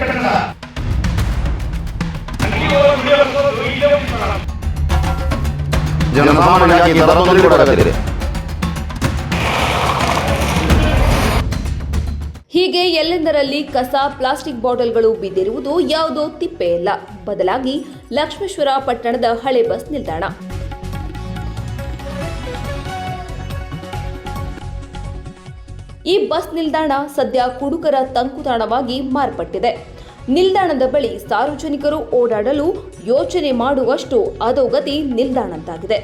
ಕಟ್ಟಡ ಜನಸಾಮಾನ್ಯರಿಗೆ ತೊಂದರೆ ಹೀಗೆ ಎಲ್ಲೆಂದರಲ್ಲಿ ಕಸ ಪ್ಲಾಸ್ಟಿಕ್ ಬಾಟಲ್ಗಳು ಬಿದ್ದಿರುವುದು ಯಾವುದೋ ತಿಪ್ಪೆಯಲ್ಲ ಬದಲಾಗಿ ಲಕ್ಷ್ಮೇಶ್ವರ ಪಟ್ಟಣದ ಹಳೆ ಬಸ್ ನಿಲ್ದಾಣ. ಈ ಬಸ್ ನಿಲ್ದಾಣ ಸದ್ಯ ಕುಡುಕರ ತಂಕುತಾಣವಾಗಿ ಮಾರ್ಪಟ್ಟಿದೆ. ನಿಲ್ದಾಣದ ಬಳಿ ಸಾರ್ವಜನಿಕರು ಓಡಾಡಲು ಯೋಚನೆ ಮಾಡುವಷ್ಟು ಅಧೋಗತಿ ನಿಲ್ದಾಣದ್ದಾಗಿದೆ.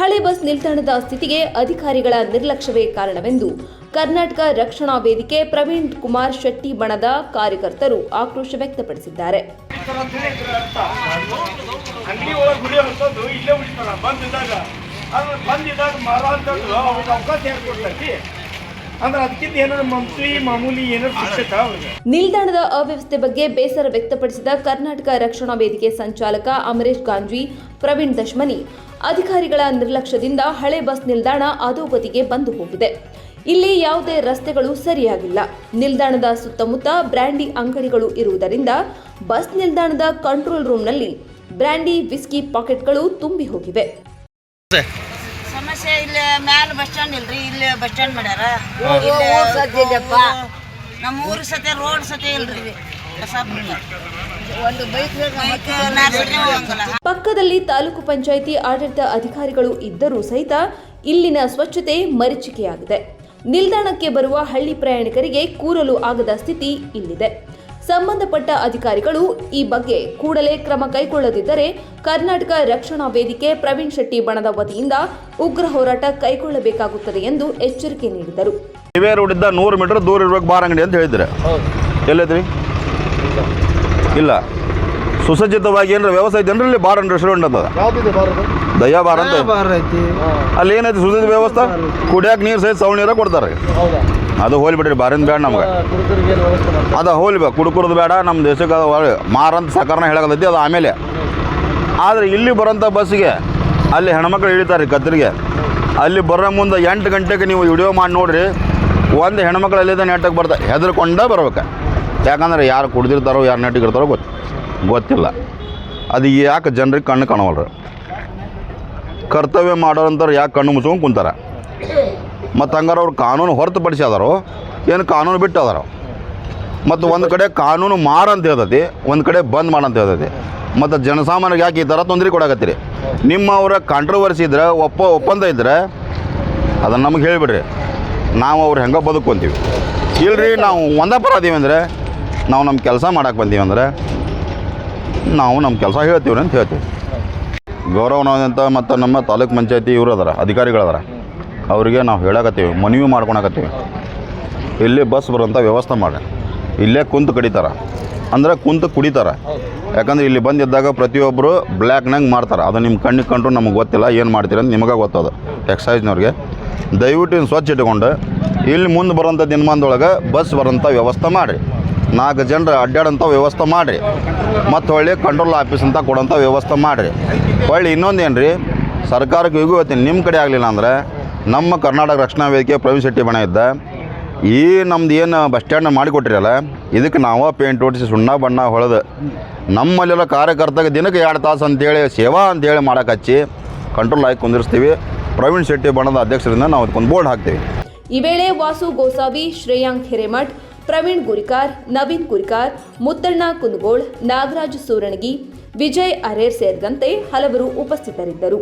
ಹಳೆ ಬಸ್ ನಿಲ್ದಾಣದ ಸ್ಥಿತಿಗೆ ಅಧಿಕಾರಿಗಳ ನಿರ್ಲಕ್ಷ್ಯವೇ ಕಾರಣವೆಂದು ಕರ್ನಾಟಕ ರಕ್ಷಣಾ ವೇದಿಕೆ ಪ್ರವೀಣ್ ಕುಮಾರ್ ಶೆಟ್ಟಿ ಬಣದ ಕಾರ್ಯಕರ್ತರು ಆಕ್ರೋಶ ವ್ಯಕ್ತಪಡಿಸಿದ್ದಾರೆ. ಬಿಡ್ತಾರ ಬಂದಿದ್ದಾಗ ಅವ್ರಿಗೆ ಅವಕಾಶ ಹೇಳ್ಕೊಡ್ತೈತಿ ಅಂದ್ರೆ ಅದಕ್ಕಿಂತ ಏನಾದ್ರು ಮಂತ್ಲಿ ಮಾಮೂಲಿ ಏನಾದ್ರು ಸಿಗ್ತೈತ ಅವ್ರಿಗೆ. ನಿಲ್ದಾಣದ ಅವ್ಯವಸ್ಥೆ ಬಗ್ಗೆ ಬೇಸರ ವ್ಯಕ್ತಪಡಿಸಿದ ಕರ್ನಾಟಕ ರಕ್ಷಣಾ ವೇದಿಕೆ ಸಂಚಾಲಕ ಅಮರೇಶ್ ಗಾಂಜಿ ಪ್ರವೀಣ್ ದಶ್ಮನಿ. ಅಧಿಕಾರಿಗಳ ನಿರ್ಲಕ್ಷ್ಯದಿಂದ ಹಳೆ ಬಸ್ ನಿಲ್ದಾಣ ಅಧೋಗತಿಗೆ ಬಂದು ಹೋಗಿದೆ. ಇಲ್ಲಿ ಯಾವುದೇ ರಸ್ತೆಗಳು ಸರಿಯಾಗಿಲ್ಲ. ನಿಲ್ದಾಣದ ಸುತ್ತಮುತ್ತ ಬ್ರ್ಯಾಂಡಿ ಅಂಗಡಿಗಳು ಇರುವುದರಿಂದ ಬಸ್ ನಿಲ್ದಾಣದ ಕಂಟ್ರೋಲ್ ರೂಮ್ನಲ್ಲಿ ಬ್ರ್ಯಾಂಡಿ ವಿಸ್ಕಿ ಪಾಕೆಟ್ಗಳು ತುಂಬಿ ಹೋಗಿವೆ. ಸಮಸ್ಯೆ ಇಲ್ಲಿ ಮ್ಯಾಲ ಬಸ್ ಸ್ಟ್ಯಾಂಡ್ ಇಲ್ರಿ ಇಲ್ಲಿ ಬಸ್ ಸ್ಟ್ಯಾಂಡ್ ಮಾಡ್ಯಾರ. ನಮ್ಮ ಊರ ಸತೆ ರೋಡ್ ಸತೆ ಇಲ್ರಿ. ಕಸ ಒಂದು ಬೈಕ್. ಹೋಗಂಗಿಲ್ಲ. ಪಕ್ಕದಲ್ಲಿ ತಾಲೂಕು ಪಂಚಾಯಿತಿ ಆಡಳಿತ ಅಧಿಕಾರಿಗಳು ಇದ್ದರೂ ಸಹಿತ ಇಲ್ಲಿನ ಸ್ವಚ್ಛತೆ ಮರೀಚಿಕೆಯಾಗಿದೆ. ನಿಲ್ದಾಣಕ್ಕೆ ಬರುವ ಹಳ್ಳಿ ಪ್ರಯಾಣಿಕರಿಗೆ ಕೂರಲು ಆಗದ ಸ್ಥಿತಿ ಇಲ್ಲಿದೆ. ಸಂಬಂಧಪಟ್ಟ ಅಧಿಕಾರಿಗಳು ಈ ಬಗ್ಗೆ ಕೂಡಲೇ ಕ್ರಮ ಕೈಗೊಳ್ಳದಿದ್ದರೆ ಕರ್ನಾಟಕ ರಕ್ಷಣಾ ವೇದಿಕೆ ಪ್ರವೀಣ್ ಶೆಟ್ಟಿ ಬಣದ ವತಿಯಿಂದ ಉಗ್ರ ಹೋರಾಟ ಕೈಗೊಳ್ಳಬೇಕಾಗುತ್ತದೆ ಎಂದು ಎಚ್ಚರಿಕೆ ನೀಡಿದರು. ಹೈವೇ ನೂರು ಮೀಟರ್ ದೂರ ಇರಬೇಕು ಬಾರ್ ಅಂಗಡಿ ಅಂತ ಹೇಳಿದ್ರೆ ಎಲ್ಲೈತ್ರಿ? ಇಲ್ಲ. ಸುಸಜ್ಜಿತವಾಗಿ ಏನಾರ ವ್ಯವಸ್ಥೆ ಐತೆ ಅಂದ್ರೆ ಬಾರ್ ಅಂಡ್ ಶುರು ಅಂತ? ಬಾರದು ದಯಾ ಬಾರ್ ಅಂತ? ಅಲ್ಲಿ ಏನೈತಿ ಸುಸಜ್ಜಿತ ವ್ಯವಸ್ಥೆ? ಕುಡಿಯಕ್ಕೆ ನೀರು ಸಹಿತ ಸೌಳ್ ನೀರ ಕೊಡ್ತಾರೆ. ಹೌದಾ? ಅದು ಹೋಲಿ ಬಿಡ್ರಿ ಬಾರಿಂದ ಬೇಡ ನಮ್ಗೆ. ಅದು ಹೋಲಿ ಬೇ ಬೇಡ ನಮ್ಮ ದೇಶಕ್ಕೆ ಅದು ಮಾರಂತ ಸಕಾರಣ ಹೇಳಕತ್ತೈತಿ, ಅದು ಆಮೇಲೆ. ಆದರೆ ಇಲ್ಲಿ ಬರೋಂಥ ಬಸ್ಸಿಗೆ, ಅಲ್ಲಿ ಹೆಣ್ಮಕ್ಳು ಇಳಿತಾರೆ ಕತ್ತರಿಗೆ ಅಲ್ಲಿ ಬರೋ ಮುಂದೆ ಎಂಟು ಗಂಟೆಗೆ ನೀವು ವಿಡಿಯೋ ಮಾಡಿ ನೋಡ್ರಿ, ಒಂದು ಹೆಣ್ಮಕ್ಳು ಅಲ್ಲಿದ್ದ ನೆಟ್ಟಗೆ ಬರ್ತಾರೆ ಹೆದರ್ಕೊಂಡೇ ಬರ್ಬೇಕು. ಯಾಕಂದ್ರೆ ಯಾರು ಕುಡ್ದಿರ್ತಾರೋ, ಯಾರು ನೆಟ್ಟಿರ್ತಾರೋ ಗೊತ್ತು ಗೊತ್ತಿಲ್ಲ. ಅದು ಯಾಕೆ ಜನರಿಗೆ ಕಣ್ಣು ಕಾಣವಲ್ರು. ಕರ್ತವ್ಯ ಮಾಡೋರಂತಾರೆ ಯಾಕೆ ಕಣ್ಣು ಮುಚ್ಕೊಂಡು ಕುಂತಾರೆ? ಮತ್ತು ಹಂಗಾರ ಅವ್ರು ಕಾನೂನು ಹೊರತುಪಡಿಸಿ ಅದಾರೋ ಏನು ಕಾನೂನು ಬಿಟ್ಟು ಅದಾರೋ ಮತ್ತು ಒಂದು ಕಡೆ ಕಾನೂನು ಮಾರ ಅಂತ ಹೇಳ್ತೈತಿ, ಒಂದು ಕಡೆ ಬಂದ್ ಮಾಡಂತ ಹೇಳ್ತೈತಿ. ಮತ್ತು ಜನಸಾಮಾನ್ಯರಿಗೆ ಯಾಕೆ ಈ ಥರ ತೊಂದರೆ ಕೊಡಕತ್ತೀರಿ? ನಿಮ್ಮವರ ಕಾಂಟ್ರವರ್ಸಿ ಇದ್ರೆ, ಒಪ್ಪ, ಒಪ್ಪಂದ ಇದ್ರೆ, ಅದನ್ನು ನಮಗೆ ಹೇಳಿಬಿಡ್ರಿ. ನಾವು ಅವ್ರು ಹೆಂಗೆ ಬದುಕೊಂತೀವಿ ಇಲ್ರಿ, ನಾವು ಒಂದೇ ಪರ ಅದೀವಿ ಅಂದರೆ, ನಾವು ನಮ್ಮ ಕೆಲಸ ಮಾಡಕ್ಕೆ ಬಂದೀವಿ ಅಂದರೆ, ನಾವು ನಮ್ಮ ಕೆಲಸ ಹೇಳ್ತೀವಿ ಅಂತ ಹೇಳ್ತೀವಿ. ಗೌರವನಾದಂಥ ಮತ್ತು ನಮ್ಮ ತಾಲೂಕು ಪಂಚಾಯತಿ ಇವರು ಅದಾರ ಅಧಿಕಾರಿಗಳದಾರ ಅವರಿಗೆ ನಾವು ಹೇಳಕತ್ತೀವಿ, ಮನವಿ ಮಾಡ್ಕೊಳಕತ್ತೀವಿ. ಇಲ್ಲಿ ಬಸ್ ಬರೋಂಥ ವ್ಯವಸ್ಥೆ ಮಾಡಿ ಇಲ್ಲೇ ಕುಂತು ಕಡಿತಾರೆ. ಅಂದ್ರೆ ಕುಂತು ಕುಡಿತಾರೆ. ಯಾಕಂದ್ರೆ ಇಲ್ಲಿ ಬಂದಿದ್ದಾಗ ಪ್ರತಿಯೊಬ್ಬರು ಬ್ಲ್ಯಾಕ್ನಾಗ ಮಾಡ್ತಾರೆ. ಅದು ನಿಮ್ಮ ಕಣ್ಣಿಗೆ ಕಂಡ್ರು ನಮಗೆ ಗೊತ್ತಿಲ್ಲ, ಏನು ಮಾಡ್ತೀರ ಅಂತ ನಿಮಗೆ ಗೊತ್ತದ ಎಕ್ಸೈಸ್ನವ್ರಿಗೆ ದಯವಿಟ್ಟು ಸ್ವಚ್ಛ ಇಟ್ಕೊಂಡು, ಇಲ್ಲಿ ಮುಂದೆ ಬರೋಂಥ ದಿನಮಾನದೊಳಗೆ ಬಸ್ ಬರೋಂಥ ವ್ಯವಸ್ಥೆ ಮಾಡಿರಿ. ನಾಲ್ಕು ಜನರು ಅಡ್ಡಾಡೋಂಥ ವ್ಯವಸ್ಥೆ ಮಾಡಿರಿ. ಮತ್ತು ಹೊಳ್ಳಿ ಕಂಟ್ರೋಲ್ ಆಫೀಸ್ ಅಂತ ಕೊಡೋಂಥ ವ್ಯವಸ್ಥೆ ಮಾಡಿರಿ. ಹೊಳ್ಳಿ ಇನ್ನೊಂದು ಏನು ರೀ ಸರ್ಕಾರಕ್ಕೆ ಈಗ ನಿಮ್ಮ ಕಡೆ ಆಗಲಿಲ್ಲ ಅಂದ್ರೆ ನಮ್ಮ ಕರ್ನಾಟಕ ರಕ್ಷಣಾ ವೇದಿಕೆ ಪ್ರವೀಣ್ ಶೆಟ್ಟಿ ಬಣ ಇದ್ದ. ಈ ನಮ್ದು ಏನು ಬಸ್ ಸ್ಟ್ಯಾಂಡ್ ಮಾಡಿಕೊಟ್ಟಿರಲ್ಲ ಇದಕ್ಕೆ ನಾವು ಪೇಂಟ್ ಹೊಡಿಸಿ ಸುಣ್ಣ ಬಣ್ಣ ಹೊಳೆದು. ನಮ್ಮಲ್ಲೆಲ್ಲ ಕಾರ್ಯಕರ್ತಗೆ ದಿನಕ್ಕೆ ಎರಡು ತಾಸು ಅಂತೇಳಿ, ಸೇವಾ ಅಂತೇಳಿ ಮಾಡಕ್ಕೆ ಹಚ್ಚಿ ಕಂಟ್ರೋಲ್ ಆಗಿ ಕುಂದಿರಿಸ್ತೀವಿ. ಪ್ರವೀಣ್ ಶೆಟ್ಟಿ ಬಣದ ಅಧ್ಯಕ್ಷರಿಂದ ನಾವು ಅದಕ್ಕೊಂದು ಬೋರ್ಡ್ ಹಾಕ್ತೀವಿ. ಈ ವೇಳೆ ವಾಸು ಗೋಸಾವಿ, ಶ್ರೇಯಾಂಕ್ ಹಿರೇಮಠ್, ಪ್ರವೀಣ್ ಗುರಿಕಾರ್, ನವೀನ್ ಗುರಿಕಾರ್, ಮುತ್ತಣ್ಣ ಕುಂದಗೋಳ್, ನಾಗರಾಜ್ ಸೂರಣಗಿ ವಿಜಯ್ ಅರೇರ್ ಸೇರಿದಂತೆ ಹಲವರು ಉಪಸ್ಥಿತರಿದ್ದರು.